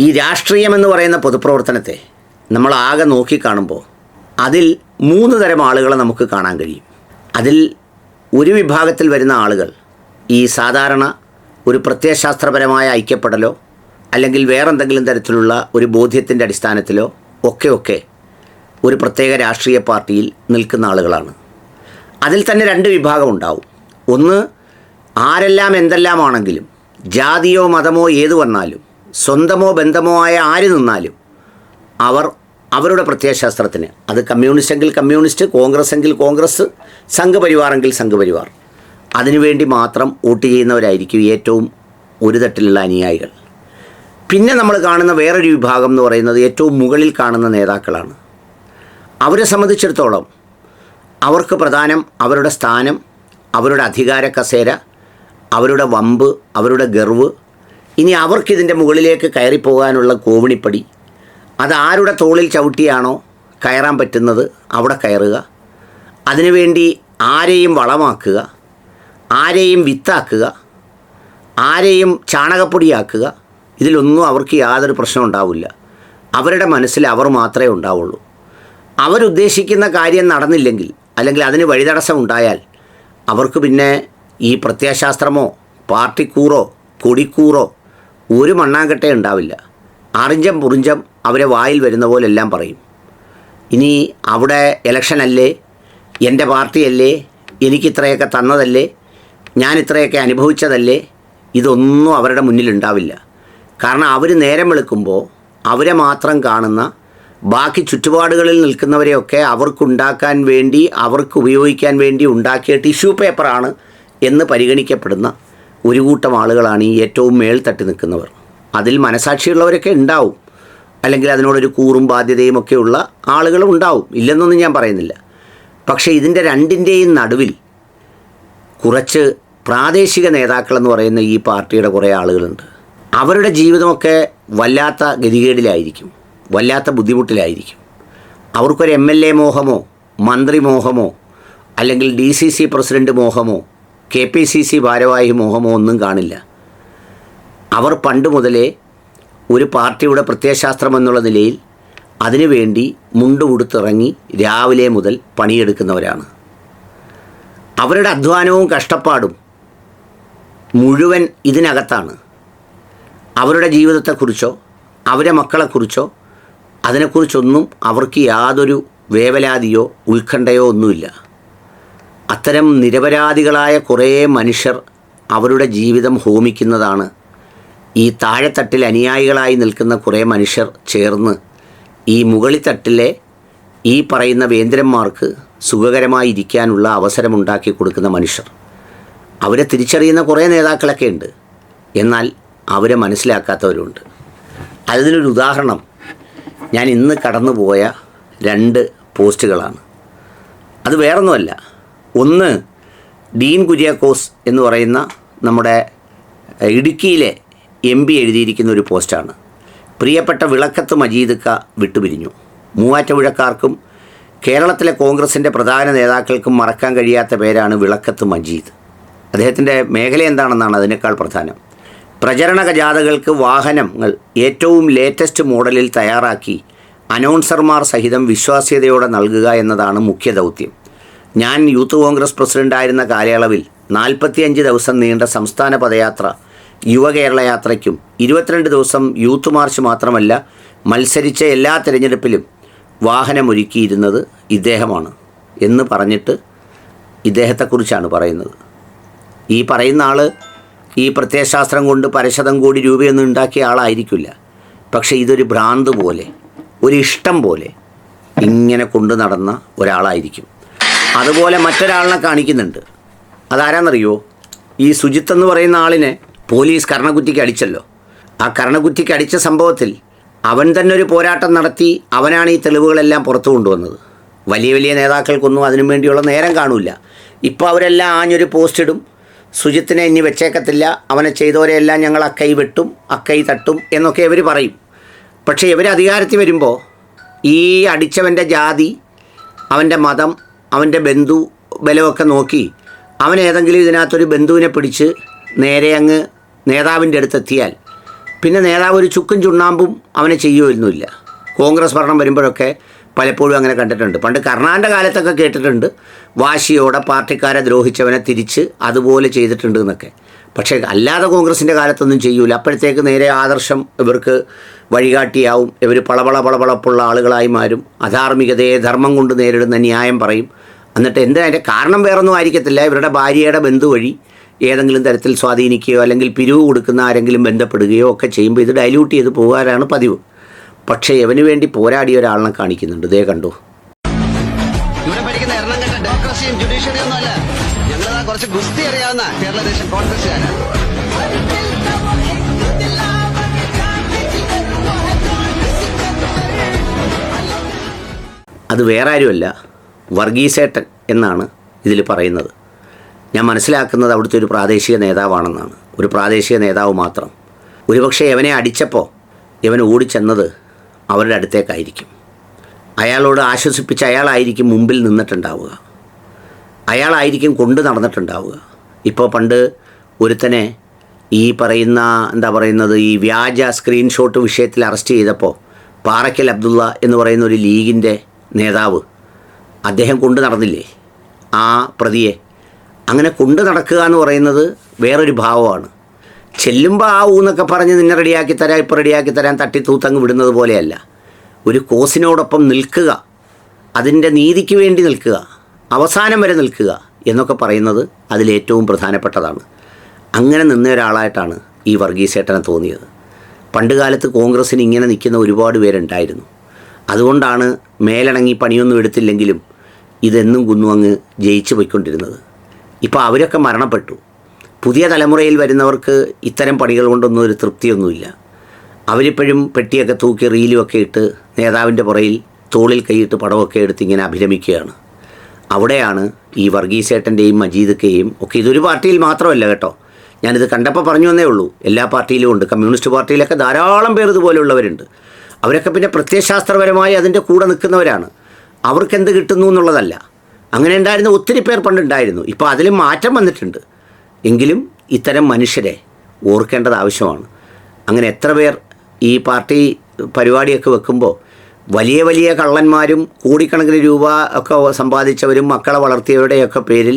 ഈ രാഷ്ട്രീയം എന്ന് പറയുന്ന പൊതുപ്രവർത്തനത്തെ നമ്മൾ ആകെ നോക്കിക്കാണുമ്പോൾ അതിൽ മൂന്ന് തരം ആളുകളെ നമുക്ക് കാണാൻ കഴിയും. അതിൽ ഒരു വിഭാഗത്തിൽ വരുന്ന ആളുകൾ ഈ സാധാരണ ഒരു പ്രത്യയശാസ്ത്രപരമായ ഐക്യപ്പെടലോ അല്ലെങ്കിൽ വേറെന്തെങ്കിലും തരത്തിലുള്ള ഒരു ബോധ്യത്തിന്റെ അടിസ്ഥാനത്തിലോ ഒക്കെ ഒക്കെ ഒരു പ്രത്യേക രാഷ്ട്രീയ പാർട്ടിയിൽ നിൽക്കുന്ന ആളുകളാണ്. അതിൽ തന്നെ രണ്ട് വിഭാഗം ഉണ്ടാവും. ഒന്ന് ആരെല്ലാം എന്തെല്ലാമാണെങ്കിലും ജാതിയോ മതമോ ഏതു വന്നാലും സ്വന്തമോ ബന്ധമോ ആയ ആര് നിന്നാലും അവർ അവരുടെ പ്രത്യയശാസ്ത്രത്തിന്. അത് കമ്മ്യൂണിസ്റ്റ് എങ്കിൽ കമ്മ്യൂണിസ്റ്റ് കോൺഗ്രസ് എങ്കിൽ കോൺഗ്രസ് സംഘപരിവാർ. എങ്കിൽ സംഘപരിവാർ അതിനുവേണ്ടി മാത്രം വോട്ട് ചെയ്യുന്നവരായിരിക്കും ഏറ്റവും ഒരു തട്ടിലുള്ള അനുയായികൾ. പിന്നെ നമ്മൾ കാണുന്ന വേറൊരു വിഭാഗം എന്ന് പറയുന്നത് ഏറ്റവും മുകളിൽ കാണുന്ന നേതാക്കളാണ്. അവരെ സംബന്ധിച്ചിടത്തോളം അവർക്ക് പ്രധാനം അവരുടെ സ്ഥാനം അവരുടെ അധികാര കസേര അവരുടെ വമ്പ് അവരുടെ ഗർവ് ഇനി അവർക്കിതിന്റെ മുകളിലേക്ക് കയറി പോകാനുള്ള കോവിണിപ്പടി. അത് ആരുടെ തോളിൽ ചവിട്ടിയാണോ കയറാൻ പറ്റുന്നത് അവിടെ കയറുക. അതിനുവേണ്ടി ആരെയും വളമാക്കുക. ആരെയും വിത്താക്കുക. ആരെയും ചാണകപ്പൊടിയാക്കുക. ഇതിലൊന്നും അവർക്ക് യാതൊരു പ്രശ്നം ഉണ്ടാവില്ല. അവരുടെ മനസ്സിൽ അവർ മാത്രമേ ഉണ്ടാവുള്ളൂ. അവരുദ്ദേശിക്കുന്ന കാര്യം നടന്നില്ലെങ്കിൽ അല്ലെങ്കിൽ അതിന് വഴിതടസ്സം ഉണ്ടായാൽ അവർക്ക് പിന്നെ ഈ പ്രത്യയശാസ്ത്രമോ പാർട്ടിക്കൂറോ കൊടിക്കൂറോ ഒരു മണ്ണാങ്കട്ടേ ഉണ്ടാവില്ല. അറിഞ്ചം പുറിഞ്ചം അവരെ വായിൽ വരുന്ന പോലെല്ലാം പറയും. ഇനി അവിടെ ഇലക്ഷൻ അല്ലേ? എന്റെ പാർട്ടിയല്ലേ എനിക്കിത്രയൊക്കെ തന്നതല്ലേ? ഞാൻ ഇത്രയൊക്കെ അനുഭവിച്ചതല്ലേ? ഇതൊന്നും അവരുടെ മുന്നിലുണ്ടാവില്ല കാരണം അവർ നേരം വെളുക്കുമ്പോൾ അവരെ മാത്രം കാണുന്ന ബാക്കി ചുറ്റുപാടുകളിൽ നിൽക്കുന്നവരെയൊക്കെ അവർക്കുണ്ടാക്കാൻ വേണ്ടി അവർക്ക് ഉപയോഗിക്കാൻ വേണ്ടി ഉണ്ടാക്കിയ ടിഷ്യൂ പേപ്പറാണ് എന്ന് പരിഗണിക്കപ്പെടുന്ന ഒരു കൂട്ടം ആളുകളാണ് ഈ ഏറ്റവും മേൽത്തട്ടി നിൽക്കുന്നവർ. അതിൽ മനസാക്ഷിയുള്ളവരൊക്കെ ഉണ്ടാവും. അല്ലെങ്കിൽ അതിനോടൊരു കൂറും ബാധ്യതയും ഉള്ള ആളുകളും ഉണ്ടാവും. ഇല്ലെന്നൊന്നും ഞാൻ പറയുന്നില്ല. പക്ഷേ ഇതിന്റെ രണ്ടിന്റെയും നടുവിൽ കുറച്ച് പ്രാദേശിക നേതാക്കളെന്ന് പറയുന്ന ഈ പാർട്ടിയുടെ കുറേ ആളുകളുണ്ട്. അവരുടെ ജീവിതമൊക്കെ വല്ലാത്ത ഗതികേടിലായിരിക്കും. വല്ലാത്ത ബുദ്ധിമുട്ടിലായിരിക്കും. അവർക്കൊരു എം എൽ എ മോഹമോ മന്ത്രി മോഹമോ അല്ലെങ്കിൽ ഡി സി സി പ്രസിഡന്റ് മോഹമോ കെ പി സി സി ഭാരവാഹി മോഹമോ ഒന്നും കാണില്ല. അവർ പണ്ട് മുതലേ ഒരു പാർട്ടിയുടെ പ്രത്യയശാസ്ത്രം എന്നുള്ള നിലയിൽ അതിനുവേണ്ടി മുണ്ടുകൊടുത്തിറങ്ങി രാവിലെ മുതൽ പണിയെടുക്കുന്നവരാണ്. അവരുടെ അധ്വാനവും കഷ്ടപ്പാടും മുഴുവൻ ഇതിനകത്താണ്. അവരുടെ ജീവിതത്തെക്കുറിച്ചോ അവരെ മക്കളെക്കുറിച്ചോ അതിനെക്കുറിച്ചൊന്നും അവർക്ക് യാതൊരു വേവലാതിയോ ഉത്കണ്ഠയോ ഒന്നുമില്ല. അത്തരം നിരപരാധികളായ കുറേ മനുഷ്യർ അവരുടെ ജീവിതം ഹോമിക്കുന്നതാണ്. ഈ താഴെത്തട്ടിൽ അനുയായികളായി നിൽക്കുന്ന കുറേ മനുഷ്യർ ചേർന്ന് ഈ മുകളിത്തട്ടിലെ ഈ പറയുന്ന വേന്ദ്രന്മാർക്ക് സുഖകരമായി ഇരിക്കാനുള്ള അവസരമുണ്ടാക്കി കൊടുക്കുന്ന മനുഷ്യർ. അവരെ തിരിച്ചറിയുന്ന കുറേ നേതാക്കളൊക്കെ ഉണ്ട്. എന്നാൽ അവരെ മനസ്സിലാക്കാത്തവരുണ്ട്. അതിനൊരു ഉദാഹരണം. ഞാൻ ഇന്ന് കടന്നുപോയ രണ്ട് പോസ്റ്റുകളാണ്. അത് വേറൊന്നുമല്ല. ഒന്ന് ഡീൻ കുര്യാക്കോസ് എന്ന് പറയുന്ന നമ്മുടെ ഇടുക്കിയിലെ എം പി എഴുതിയിരിക്കുന്ന ഒരു പോസ്റ്റാണ്. പ്രിയപ്പെട്ട വിളക്കത്ത് മജീദ് ക വിട്ടുപിരിഞ്ഞു. മൂവാറ്റുപുഴക്കാർക്കും കേരളത്തിലെ കോൺഗ്രസിന്റെ പ്രധാന നേതാക്കൾക്കും മറക്കാൻ കഴിയാത്ത പേരാണ് വിളക്കത്ത് മജീദ്. അദ്ദേഹത്തിന്റെ മേഖല എന്താണെന്നാണ് അതിനേക്കാൾ പ്രധാനം. പ്രചരണ ജാഥകൾക്ക് വാഹനങ്ങൾ ഏറ്റവും ലേറ്റസ്റ്റ് മോഡലിൽ തയ്യാറാക്കി അനൗൺസർമാർ സഹിതം വിശ്വാസ്യതയോടെ നൽകുക എന്നതാണ് മുഖ്യ ദൗത്യം. ഞാൻ യൂത്ത് കോൺഗ്രസ് പ്രസിഡന്റായിരുന്ന കാലയളവിൽ നാൽപ്പത്തിയഞ്ച് ദിവസം നീണ്ട സംസ്ഥാന പദയാത്ര യുവകേരള യാത്രയ്ക്കും ഇരുപത്തിരണ്ട് ദിവസം യൂത്ത് മാർച്ച് മാത്രമല്ല മത്സരിച്ച എല്ലാ തിരഞ്ഞെടുപ്പിലും വാഹനമൊരുക്കിയിരുന്നത് ഇദ്ദേഹമാണ് എന്ന് പറഞ്ഞിട്ട് ഇദ്ദേഹത്തെക്കുറിച്ചാണ് പറയുന്നത്. ഈ പറയുന്ന ആൾ ഈ പ്രത്യയശാസ്ത്രം കൊണ്ട് പരശതം കോടി രൂപയൊന്നും ഉണ്ടാക്കിയ ആളായിരിക്കില്ല. പക്ഷേ ഇതൊരു ഭ്രാന്ത് പോലെ ഒരു ഇഷ്ടം പോലെ ഇങ്ങനെ കൊണ്ടു നടന്ന ഒരാളായിരിക്കും. അതുപോലെ മറ്റൊരാളിനെ കാണിക്കുന്നുണ്ട്. അതാരാന്നറിയോ? ഈ സുജിത്ത് എന്ന് പറയുന്ന ആളിനെ പോലീസ് കർണക്കുറ്റിക്ക് അടിച്ചല്ലോ. ആ കർണക്കുറ്റിക്ക് അടിച്ച സംഭവത്തിൽ അവൻ തന്നെ ഒരു പോരാട്ടം നടത്തി അവനാണ് ഈ തെളിവുകളെല്ലാം പുറത്തു കൊണ്ടുവന്നത്. വലിയ വലിയ നേതാക്കൾക്കൊന്നും അതിനു വേണ്ടിയുള്ള നേരം കാണൂല. ഇപ്പോൾ അവരെല്ലാം ആഞ്ഞൊരു പോസ്റ്റ് ഇടും. സുജിത്തിനെ ഇനി വെച്ചേക്കത്തില്ല. അവനെ ചെയ്തവരെയെല്ലാം ഞങ്ങൾ അക്കൈ വെട്ടും അക്കൈ തട്ടും എന്നൊക്കെ ഇവർ പറയും. പക്ഷേ ഇവർ അധികാരത്തിൽ വരുമ്പോൾ ഈ അടിച്ചവന്റെ ജാതി അവന്റെ മതം അവന്റെ ബന്ധു ബലമൊക്കെ നോക്കി. അവൻ ഏതെങ്കിലും ഇതിനകത്തൊരു ബന്ധുവിനെ പിടിച്ച് നേരെ അങ്ങ് നേതാവിന്റെ അടുത്തെത്തിയാൽ പിന്നെ നേതാവ് ഒരു ചുക്കും ചുണ്ണാമ്പും അവനെ ചെയ്യുമായിരുന്നില്ല കോൺഗ്രസ് ഭരണം വരുമ്പോഴൊക്കെ പലപ്പോഴും അങ്ങനെ കണ്ടിട്ടുണ്ട്. പണ്ട് കർണാടക കാലത്തൊക്കെ കേട്ടിട്ടുണ്ട്. വാശിയോടെ പാർട്ടിക്കാരെ ദ്രോഹിച്ചവനെ തിരിച്ച് അതുപോലെ ചെയ്തിട്ടുണ്ട് എന്നൊക്കെ. പക്ഷേ അല്ലാതെ കോൺഗ്രസിന്റെ കാലത്തൊന്നും ചെയ്യൂല. അപ്പോഴത്തേക്ക് നേരെ ആദർശം ഇവർക്ക് വഴികാട്ടിയാവും. ഇവർ പളപള പളപളപ്പുള്ള ആളുകളായി മാറും. അധാർമികതയെ ധർമ്മം കൊണ്ട് നേരിടുന്ന ന്യായം പറയും. എന്നിട്ട് എന്താ കാരണം വേറൊന്നും ആയിരിക്കത്തില്ല. ഇവരുടെ ഭാര്യയുടെ ബന്ധു വഴി ഏതെങ്കിലും തരത്തിൽ സ്വാധീനിക്കുകയോ അല്ലെങ്കിൽ പിരിവ് കൊടുക്കുന്ന ആരെങ്കിലും ബന്ധപ്പെടുകയോ ഒക്കെ ചെയ്യുമ്പോൾ ഇത് ഡൈല്യൂട്ട് ചെയ്ത് പോകാനാണ് പതിവ്. പക്ഷേ എവന് വേണ്ടി പോരാടിയ ഒരാളിനെ കാണിക്കുന്നുണ്ട്. ഇതേ കണ്ടു? അല്ല ഞങ്ങളതാ കുറച്ച് ഗുസ്തി അറിയാവുന്ന കേരള ദേശം കോൺഗ്രസ്സുകാരാ. അത് വേറെ ആരുമല്ല വർഗീസേട്ടൻ എന്നാണ് ഇതിൽ പറയുന്നത്. ഞാൻ മനസ്സിലാക്കുന്നത് അവിടുത്തെ ഒരു പ്രാദേശിക നേതാവാണെന്നാണ്. ഒരു പ്രാദേശിക നേതാവ് മാത്രം. ഒരുപക്ഷെ ഇവനെ അടിച്ചപ്പോൾ ഇവൻ ഓടിച്ചെന്നത് അവരുടെ അടുത്തേക്കായിരിക്കും. അയാളോട് ആശ്വസിപ്പിച്ച് അയാളായിരിക്കും മുമ്പിൽ നിന്നിട്ടുണ്ടാവുക. അയാളായിരിക്കും കൊണ്ട് നടന്നിട്ടുണ്ടാവുക. ഇപ്പോൾ പണ്ട് ഒരുത്തനെ ഈ പറയുന്ന എന്താ പറയുന്നത് ഈ വ്യാജ സ്ക്രീൻഷോട്ട് വിഷയത്തിൽ അറസ്റ്റ് ചെയ്തപ്പോൾ പാറയ്ക്കൽ അബ്ദുള്ള എന്ന് പറയുന്ന ഒരു ലീഗിന്റെ നേതാവ് അദ്ദേഹം കൊണ്ടു നടന്നില്ലേ? ആ പ്രതിയെ. അങ്ങനെ കൊണ്ടു നടക്കുക എന്ന് പറയുന്നത് വേറൊരു ഭാവമാണ്. ചെല്ലുമ്പോൾ ആ ഊന്നൊക്കെ പറഞ്ഞ് നിന്നെ റെഡിയാക്കി തരാം ഇപ്പോൾ റെഡിയാക്കി തരാൻ തട്ടി തൂത്തങ്ങ് വിടുന്നത് പോലെയല്ല. ഒരു കോസിനോടൊപ്പം നിൽക്കുക അതിന്റെ നീതിക്ക് വേണ്ടി നിൽക്കുക. അവസാനം വരെ നിൽക്കുക എന്നൊക്കെ പറയുന്നത് അതിലേറ്റവും പ്രധാനപ്പെട്ടതാണ്. അങ്ങനെ നിന്ന ഒരാളായിട്ടാണ് ഈ വർഗീസേട്ടനെ തോന്നിയത്. പണ്ടുകാലത്ത് കോൺഗ്രസ്സിന് ഇങ്ങനെ നിൽക്കുന്ന ഒരുപാട് പേരുണ്ടായിരുന്നു. അതുകൊണ്ടാണ് മേലണങ്ങി പണിയൊന്നും എടുത്തില്ലെങ്കിലും ഇതെന്നും കുന്നു അങ്ങ് ജയിച്ചു പോയിക്കൊണ്ടിരുന്നത്. ഇപ്പോൾ അവരൊക്കെ മരണപ്പെട്ടു. പുതിയ തലമുറയിൽ വരുന്നവർക്ക് ഇത്തരം പണികൾ കൊണ്ടൊന്നും ഒരു തൃപ്തിയൊന്നുമില്ല. അവരിപ്പോഴും പെട്ടിയൊക്കെ തൂക്കി റീലുമൊക്കെ ഇട്ട് നേതാവിന്റെ പുറയിൽ തോളിൽ കൈയിട്ട് പടമൊക്കെ എടുത്ത് ഇങ്ങനെ അഭിരമിക്കുകയാണ് അവിടെയാണ് ഈ വർഗീസേട്ടന്റെയും മജീദക്കയും ഒക്കെ ഇതൊരു പാർട്ടിയിൽ മാത്രമല്ല കേട്ടോ. ഞാനിത് കണ്ടപ്പോൾ പറഞ്ഞു എന്നേ ഉള്ളൂ. എല്ലാ പാർട്ടിയിലും ഉണ്ട്. കമ്മ്യൂണിസ്റ്റ് പാർട്ടിയിലൊക്കെ ധാരാളം പേർ ഇതുപോലെയുള്ളവരുണ്ട്. അവരൊക്കെ പിന്നെ പ്രത്യയശാസ്ത്രപരമായി അതിന്റെ കൂടെ നിൽക്കുന്നവരാണ്. അവർക്ക് എന്ത് കിട്ടുന്നു എന്നുള്ളതല്ല. അങ്ങനെ ഉണ്ടായിരുന്ന ഒത്തിരി പേർ പണ്ടുണ്ടായിരുന്നു. ഇപ്പോൾ അതിലും മാറ്റം വന്നിട്ടുണ്ട്. എങ്കിലും ഇത്തരം മനുഷ്യരെ ഓർക്കേണ്ടത് ആവശ്യമാണ്. അങ്ങനെ എത്ര പേർ ഈ പാർട്ടി പരിപാടിയൊക്കെ വെക്കുമ്പോൾ വലിയ വലിയ കള്ളന്മാരും കോടിക്കണക്കിന് രൂപ ഒക്കെ സമ്പാദിച്ചവരും മക്കളെ വളർത്തിയവരുടെയൊക്കെ പേരിൽ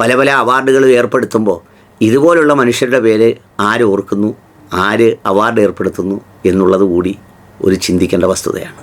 പല പല അവാർഡുകൾ ഏർപ്പെടുത്തുമ്പോൾ ഇതുപോലുള്ള മനുഷ്യരുടെ പേര് ആര് ഓർക്കുന്നു ആര് അവാർഡ് ഏർപ്പെടുത്തുന്നു എന്നുള്ളത് കൂടി ഒരു ചിന്തിക്കേണ്ട വസ്തുതയാണ്.